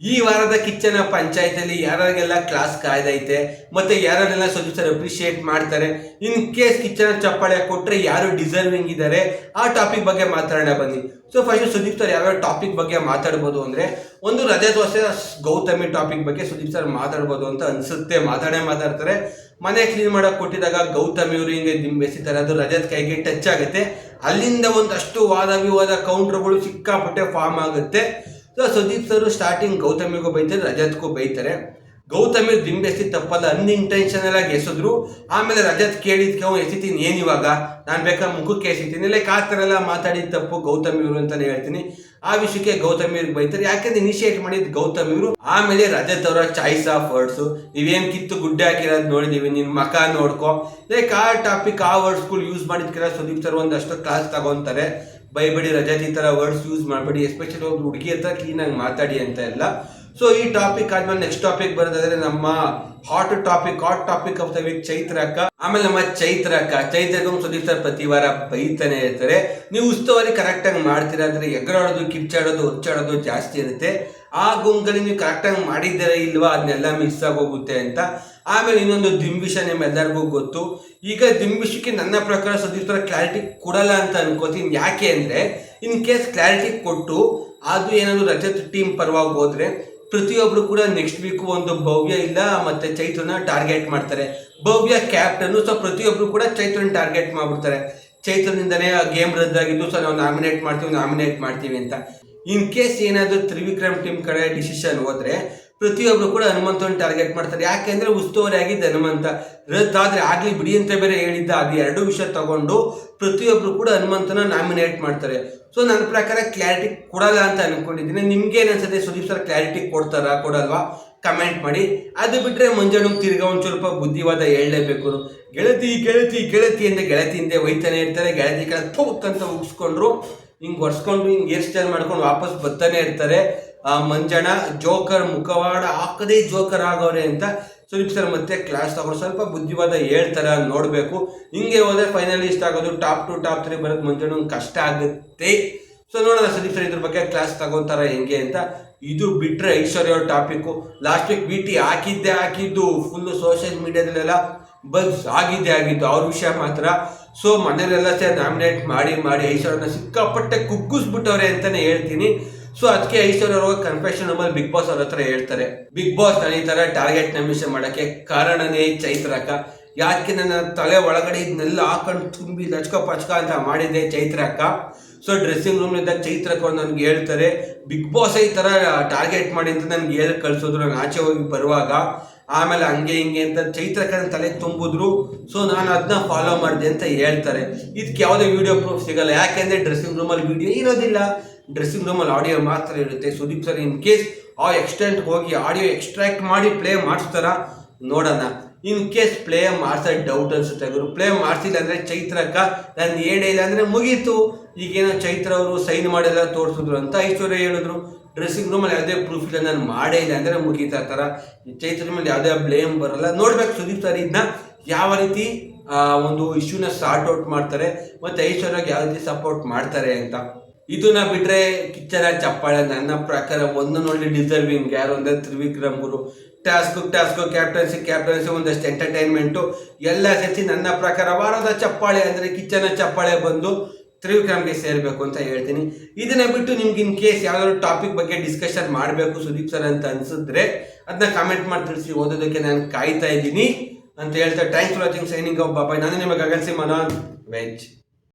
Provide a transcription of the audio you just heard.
ಈ ವಾರದ ಕಿಚ್ಚನ ಪಂಚಾಯತಲ್ಲಿ ಯಾರಿಗೆಲ್ಲ ಕ್ಲಾಸ್ ಕಾಯ್ದೈತೆ ಮತ್ತೆ ಯಾರೆಲ್ಲ ಸ್ವಲ್ಪ ಸರ್ ಅಪ್ರಿಷಿಯೇಟ್ ಮಾಡ್ತಾರೆ ಇನ್ ಕೇಸ್ ಕಿಚ್ಚನ ಚಪ್ಪಾಳೆ ಕೊಟ್ಟರೆ ಯಾರು ಡಿಸರ್ವಿಂಗ್ ಇದ್ದಾರೆ ಆ ಟಾಪಿಕ್ ಬಗ್ಗೆ ಮಾತಾಡೋಣ ಬನ್ನಿ. ಸೊ ಫಸ್ಟ್ ಸುದೀಪ್ ಸರ್ ಯಾವ್ಯಾವ ಟಾಪಿಕ್ ಬಗ್ಗೆ ಮಾತಾಡ್ಬೋದು ಅಂದ್ರೆ, ಒಂದು ರಜೆ ದೋಸೆ ಗೌತಮಿ ಟಾಪಿಕ್ ಬಗ್ಗೆ ಸುದೀಪ್ ಸರ್ ಮಾತಾಡ್ಬೋದು ಅಂತ ಅನ್ಸುತ್ತೆ, ಮಾತಾಡೇ ಮಾತಾಡ್ತಾರೆ. ಮನೆ ಕ್ಲೀನ್ ಮಾಡಕ್ ಕೊಟ್ಟಿದಾಗ ಗೌತಮಿ ಅವರು ಹಿಂಗೆ ದಿಂಬೆಸಿತಾರೆ ಅದು ರಜತ್ ಕೈಗೆ ಟಚ್ ಆಗುತ್ತೆ. ಅಲ್ಲಿಂದ ಒಂದಷ್ಟು ವಾದ ವಿವಾದ ಕೌಂಟ್ರ್ಗಳು ಸಿಕ್ಕಾಪಟ್ಟೆ ಫಾರ್ಮ್ ಆಗುತ್ತೆ. ಸುದೀಪ್ ಸರ್ ಸ್ಟಾರ್ಟಿಂಗ್ ಗೌತಮಿಗೂ ಬೈತಾರೆ ರಜತ್ಗೂ ಬೈತಾರೆ. ಗೌತಮಿ ದಿಂಬೆಸಿ ತಪ್ಪಲ್ಲ ಅನ್ಇಂಟೆನ್ಷನಲ್ ಆಗಿ ಎಸೆದ್ರು. ಆಮೇಲೆ ರಜತ್ ಕೇಳಿದ್ಕೆ ಅವ್ನು ಎಸಿತೀನಿ, ಏನು ಇವಾಗ? ನಾನು ಬೇಕಾ ಮುಖಕ್ಕೆ ಎಸಿತೀನಿ? ಲೈಕ್ ಆ ಎಲ್ಲ ಮಾತಾಡಿದ ತಪ್ಪು ಗೌತಮಿ ಇವರು ಅಂತಾನೆ ಹೇಳ್ತೀನಿ. ಆ ವಿಷಯಕ್ಕೆ ಗೌತಮಿ ಬೈತಾರೆ. ಯಾಕೆಂದ್ರೆ ಇನಿಷಿಯೇಟ್ ಮಾಡಿದ್ ಗೌತಮಿ ಇವರು ಆಮೇಲೆ ರಜತ್ ಅವರ ಚಾಯ್ಸ್ ಆಫ್ ವರ್ಡ್ಸ್ ನೀವೇನ್ ಕಿತ್ತು ಗುಡ್ಡೆ ಹಾಕಿರೋದ್ ನೋಡಿದೀವಿ, ನಿನ್ ಮಕ ನೋಡ್ಕೊ. ಲೈಕ್ ಆ ಟಾಪಿಕ್ ಆ ವರ್ಡ್ಸ್ಗಳು ಯೂಸ್ ಮಾಡಿದ್ಕೆಲ್ಲ ಸುದೀಪ್ ಸರ್ ಒಂದಷ್ಟು ಕ್ಲಾಸ್ ತಗೊಂತಾರೆ. ಬೈಬೇಡಿ ರಜಾತಿ ಥರ ವರ್ಡ್ಸ್ ಯೂಸ್ ಮಾಡಬೇಡಿ ಎಸ್ಪೆಷಲಿ ಒಬ್ಬ ಹುಡುಗಿ ಹತ್ರ ಕ್ಲೀನಾಗಿ ಮಾತಾಡಿ ಅಂತ ಎಲ್ಲ. ಸೊ ಈ ಟಾಪಿಕ್ ಆದ್ಮೇಲೆ ನೆಕ್ಸ್ಟ್ ಟಾಪಿಕ್ ಬರೋದಾದ್ರೆ ನಮ್ಮ hot topic hot topic of the week Chaitra ಅಕ್ಕ ಆಮೇಲೆ ನಮ್ಮ ಚೈತ್ರ ಅಕ್ಕ ಚೈತ್ರಗೂ ಸುದೀಪ್ ಸರ್ ಪ್ರತಿ ವಾರ ಬೈತಾನೆ ಇರ್ತಾರೆ. ನೀವು ಉಸ್ತುವಾರಿ ಕರೆಕ್ಟಾಗಿ ಮಾಡ್ತೀರಾ ಅಂದ್ರೆ ಎಗರಾಡೋದು ಕಿಚ್ಚಾಡೋದು ಹುಚ್ಚಾಡೋದು ಜಾಸ್ತಿ ಇರುತ್ತೆ. ಆ ಗುಂಗಲ್ಲಿ ನೀವು ಕರೆಕ್ಟಾಗಿ ಮಾಡಿದ್ದೀರಾ ಇಲ್ವಾ ಅದನ್ನೆಲ್ಲ ಮಿಸ್ ಆಗೋಗುತ್ತೆ ಅಂತ. ಆಮೇಲೆ ಇನ್ನೊಂದು ದಿಂಬಿಷ ನಿಮ್ಮೆಲ್ಲರಿಗೂ ಗೊತ್ತು. ಈಗ ದಿಂಬಿಷಕ್ಕೆ ನನ್ನ ಪ್ರಕಾರ ಸುದೀಪ್ ಸರ್ ಕ್ಲಾರಿಟಿ ಕೊಡಲ್ಲ ಅಂತ ಅನ್ಕೋತೀನಿ. ಯಾಕೆ ಅಂದ್ರೆ ಇನ್ ಕೇಸ್ ಕ್ಲಾರಿಟಿ ಕೊಟ್ಟು, ಅದು ಏನಾದ್ರು ರಜತ್ ಟೀಮ್ ಪರವಾಗಿ ಹೋದ್ರೆ ಪ್ರತಿಯೊಬ್ರು ಕೂಡ ನೆಕ್ಸ್ಟ್ ವೀಕ್ ಒಂದು ಭವ್ಯ ಇಲ್ಲ, ಮತ್ತೆ ಚೈತ್ರನ ಟಾರ್ಗೆಟ್ ಮಾಡ್ತಾರೆ. ಭವ್ಯ ಕ್ಯಾಪ್ಟನ್ ಸೊ ಪ್ರತಿಯೊಬ್ರು ಕೂಡ ಚೈತ್ರನ ಟಾರ್ಗೆಟ್ ಮಾಡ್ಬಿಡ್ತಾರೆ. ಚೈತ್ರನಿಂದನೇ ಗೇಮ್ ರದ್ದಾಗಿದ್ದು ಸೊ ನಾವು ನಾಮಿನೇಟ್ ಮಾಡ್ತೀವಿ ನಾಮಿನೇಟ್ ಮಾಡ್ತೀವಿ ಅಂತ. ಇನ್ ಕೇಸ್ ಏನಾದರೂ ತ್ರಿವಿಕ್ರಮ್ ಟೀಮ್ ಕಡೆ ಡಿಸಿಷನ್ ಹೋದ್ರೆ ಪ್ರತಿಯೊಬ್ರು ಕೂಡ ಹನುಮಂತನ ಟಾರ್ಗೆಟ್ ಮಾಡ್ತಾರೆ. ಯಾಕೆಂದ್ರೆ ಉಸ್ತುವಾರಿ ಆಗಿದ್ದ ಹನುಮಂತ. ರದ್ದಾದರೆ ಆಗ್ಲಿ ಬಿಡಿ ಅಂತ ಬೇರೆ ಹೇಳಿದ್ದ ಅದು ಎರಡು ವಿಷಯ ತಗೊಂಡು ಪ್ರತಿಯೊಬ್ಬರು ಕೂಡ ಹನುಮಂತನ ನಾಮಿನೇಟ್ ಮಾಡ್ತಾರೆ. ಸೊ ನನ್ನ ಪ್ರಕಾರ ಕ್ಲಾರಿಟಿ ಕೊಡಲ್ಲ ಅಂತ ಅನ್ಕೊಂಡಿದ್ದೀನಿ. ನಿಮ್ಗೆ ಅನ್ಸುತ್ತೆ ಸುದೀಪ್ ಸರ್ ಕ್ಲಾರಿಟಿ ಕೊಡ್ತಾರಾ, ಕೊಡಲ್ವಾ? ಕಮೆಂಟ್ ಮಾಡಿ. ಅದು ಬಿಟ್ರೆ ಮುಂಜಾನೆ ತಿರ್ಗಾ ಒಂದು ಸ್ವಲ್ಪ ಬುದ್ಧಿವಾದ ಹೇಳಲೇಬೇಕು. ಗೆಳತಿ ಗೆಳತಿ ಗೆಳತಿ ಅಂತ ಗೆಳತಿ ಹಿಂದೆ ಒಯ್ತಾನೆ ಇರ್ತಾರೆ. ಗೆಳತಿ ಕಡೆ ಅಂತ ಉಗಿಸ್ಕೊಂಡ್ರು. ಹಿಂಗೆ ಒರ್ಸ್ಕೊಂಡು, ಹಿಂಗೆ ಹೇರ್ ಸ್ಟೈಲ್ ಮಾಡ್ಕೊಂಡು ವಾಪಸ್ ಬರ್ತಾನೆ ಇರ್ತಾರೆ. ಮಂಜಣ್ಣ, ಜೋಕರ್ ಮುಖವಾಡ ಹಾಕದೇ ಜೋಕರ್ ಆಗೋರೆ ಅಂತ ಸುದೀಪ್ ಸರ್ ಮತ್ತೆ ಕ್ಲಾಸ್ ತಗೊಂಡು ಸ್ವಲ್ಪ ಬುದ್ಧಿವಾದ ಹೇಳ್ತಾರ ನೋಡಬೇಕು. ಹಿಂಗೆ ಹೋದ್ರೆ ಫೈನಲಿಸ್ಟ್ ಆಗೋದು ಟಾಪ್ ಟು ಟಾಪ್ ತ್ರೀ ಬರೋದು ಮಂಜಣ್ಣ ಕಷ್ಟ ಆಗುತ್ತೆ. ಸೊ ನೋಡೋಣ ಸುದೀಪ್ ಸರ್ ಇದ್ರ ಬಗ್ಗೆ ಕ್ಲಾಸ್ ತಗೊಂತಾರ ಹೆಂಗೆ ಅಂತ. ಇದು ಬಿಟ್ರೆ ಐಶ್ವರ್ಯ ಅವ್ರ topic last week B T ಹಾಕಿದ್ದೆ ಹಾಕಿದ್ದು ಫುಲ್ಲು ಸೋಷಿಯಲ್ ಮೀಡಿಯಾದಲ್ಲೆಲ್ಲ ಬಸ್ ಆಗಿದ್ದೆ ಆಗಿದ್ದು ಅವ್ರ ವಿಷಯ ಮಾತ್ರ. ಸೊ ಮನೇಲೆಲ್ಲ ಸರ್ ನಾಮಿನೇಟ್ ಮಾಡಿ ಮಾಡಿ, ಐಶ್ವರ್ಯನ ಸಿಕ್ಕಾಪಟ್ಟೆ ಕುಗ್ಗಿಸ್ಬಿಟ್ಟವ್ರೆ ಅಂತಾನೆ ಹೇಳ್ತೀನಿ. ಸೊ ಅದಕ್ಕೆ ಐಶ್ವರ್ಯ ಅವರು ಕನ್ಫೆಷನ್ ರೂಮಲ್ಲಿ ಬಿಗ್ ಬಾಸ್ ಅವ್ರ ಹತ್ರ ಹೇಳ್ತಾರೆ. ಬಿಗ್ ಬಾಸ್ ನಾನು ಈ ತರ ಟಾರ್ಗೆಟ್ ನಮಿಷ ಮಾಡಕ್ಕೆ ಕಾರಣನೇ ಚೈತ್ರಕ. ಯಾಕೆ ನನ್ನ ತಲೆ ಒಳಗಡೆ ಇದನ್ನೆಲ್ಲ ಹಾಕೊಂಡು ತುಂಬಿ ಲಚ್ಕ ಪಚ್ಕ ಅಂತ ಮಾಡಿದ್ದೆ ಚೈತ್ರಕ್ಕ ಸೊ ಡ್ರೆಸ್ಸಿಂಗ್ ರೂಮ್ ಇದ್ದಾಗ ಚೈತ್ರಕ್ಕ ಅವ್ರು ನನ್ಗೆ ಹೇಳ್ತಾರೆ ಬಿಗ್ ಬಾಸ್ ಈ ತರ ಟಾರ್ಗೆಟ್ ಮಾಡಿ ಅಂತ ನನ್ಗೆ ಹೇಳಿ ಕಳ್ಸಿದ್ರು, ನಾನು ಆಚೆ ಹೋಗಿ ಬರುವಾಗ. ಆಮೇಲೆ ಹಂಗೆ ಹಿಂಗೆ ಅಂತ ಚೈತ್ರಕ್ಕ ತಲೆ ತುಂಬಿದ್ರು. ಸೊ ನಾನು ಅದನ್ನ ಫಾಲೋ ಮಾಡಿದೆ ಅಂತ ಹೇಳ್ತಾರೆ. ಇದಕ್ಕೆ ಯಾವುದೇ ವಿಡಿಯೋ ಪ್ರೂಫ್ ಸಿಗಲ್ಲ. ಯಾಕೆಂದ್ರೆ ಡ್ರೆಸ್ಸಿಂಗ್ ರೂಮಲ್ಲಿ ವಿಡಿಯೋ ಇರೋದಿಲ್ಲ. ಡ್ರೆಸ್ಸಿಂಗ್ ರೂಮಲ್ಲಿ ಆಡಿಯೋ ಮಾತ್ರ ಇರುತ್ತೆ. ಸುದೀಪ್ ಸರ್ ಇನ್ ಕೇಸ್ ಆ ಎಕ್ಸ್ಟೆಂಟ್ ಹೋಗಿ ಆಡಿಯೋ ಎಕ್ಸ್ಟ್ರಾಕ್ಟ್ ಮಾಡಿ ಪ್ಲೇ ಮಾಡಿಸ್ತಾರ, ನೋಡೋಣ. ಇನ್ ಕೇಸ್ ಪ್ಲೇ ಮಾಡಿಸೋ ಡೌಟ್ ಅನ್ಸುತ್ತೆ ಗುರು. ಪ್ಲೇ ಮಾಡ್ಸಿಲ್ಲ ಅಂದರೆ ಚೈತ್ರಕ್ಕ, ನಾನು ಇಲ್ಲ ಅಂದರೆ ಮುಗೀತು. ಈಗೇನೋ ಚೈತ್ರ ಅವರು ಸೈನ್ ಮಾಡಿಲ್ಲ ತೋರಿಸಿದ್ರು ಅಂತ ಐಶ್ವರ್ಯ ಹೇಳಿದ್ರು. ಡ್ರೆಸ್ಸಿಂಗ್ ರೂಮಲ್ಲಿ ಯಾವುದೇ ಪ್ರೂಫ್ ಇಲ್ಲ, ನಾನು ಮಾಡೇ ಇಲ್ಲ ಅಂದ್ರೆ ಮುಗೀತಾ ಥರ. ಚೈತ್ರ ಮೇಲೆ ಯಾವುದೇ ಬ್ಲೇಮ್ ಬರಲ್ಲ. ನೋಡ್ಬೇಕು ಸುದೀಪ್ ಸರ್ ಇದನ್ನ ಯಾವ ರೀತಿ ಒಂದು ಇಶ್ಯೂನ ಸಾರ್ಟ್ ಔಟ್ ಮಾಡ್ತಾರೆ. ಮತ್ತು ಐಶ್ವರ್ಯಗೆ ಯಾವ ರೀತಿ ಸಪೋರ್ಟ್ ಮಾಡ್ತಾರೆ ಅಂತ. ಇದನ್ನ ಬಿಟ್ರೆ ಕಿಚ್ಚರ ಚಪ್ಪಾಳೆ ನನ್ನ ಪ್ರಕಾರ ಒಂದು ನೋಡಿ ಡಿಸರ್ವಿಂಗ್ ಯಾರು ಅಂದ್ರೆ ತ್ರಿವಿಕ್ರಮ್ ಗುರು ಟಾಸ್ಕ್ ಟಾಸ್ಕ್ ಕ್ಯಾಪ್ಟನ್ಸಿ ಕ್ಯಾಪ್ಟನ್ಸಿ ಒಂದಷ್ಟು ಎಂಟರ್ಟೈನ್ಮೆಂಟು ಎಲ್ಲ ಸೇರಿಸಿ ನನ್ನ ಪ್ರಕಾರ ವಾರದ ಚಪ್ಪಾಳೆ ಅಂದ್ರೆ ಕಿಚ್ಚನ ಚಪ್ಪಾಳೆ ಬಂದು ತ್ರಿವಿಕ್ರಮ್ಗೆ ಸೇರಬೇಕು ಅಂತ ಹೇಳ್ತೀನಿ. ಇದನ್ನ ಬಿಟ್ಟು ನಿಮ್ಗೆ ಇನ್ ಕೇಸ್ ಯಾವ್ದಾದ್ರು ಟಾಪಿಕ್ ಬಗ್ಗೆ ಡಿಸ್ಕಷನ್ ಮಾಡಬೇಕು ಸುದೀಪ್ ಸರ್ ಅಂತ ಅನ್ಸಿದ್ರೆ ಅದನ್ನ ಕಾಮೆಂಟ್ ಮಾಡಿ ತಿಳಿಸಿ. ಓದೋದಕ್ಕೆ ನಾನು ಕಾಯ್ತಾ ಇದ್ದೀನಿ. ಅಂತ ಹೇಳ್ತಾ thanks for watching signing off bye bye ನಾನು ನಿಮಗೆ ಗಗನ್ ಸಿ ಮನೋನ್ ವೆಜ್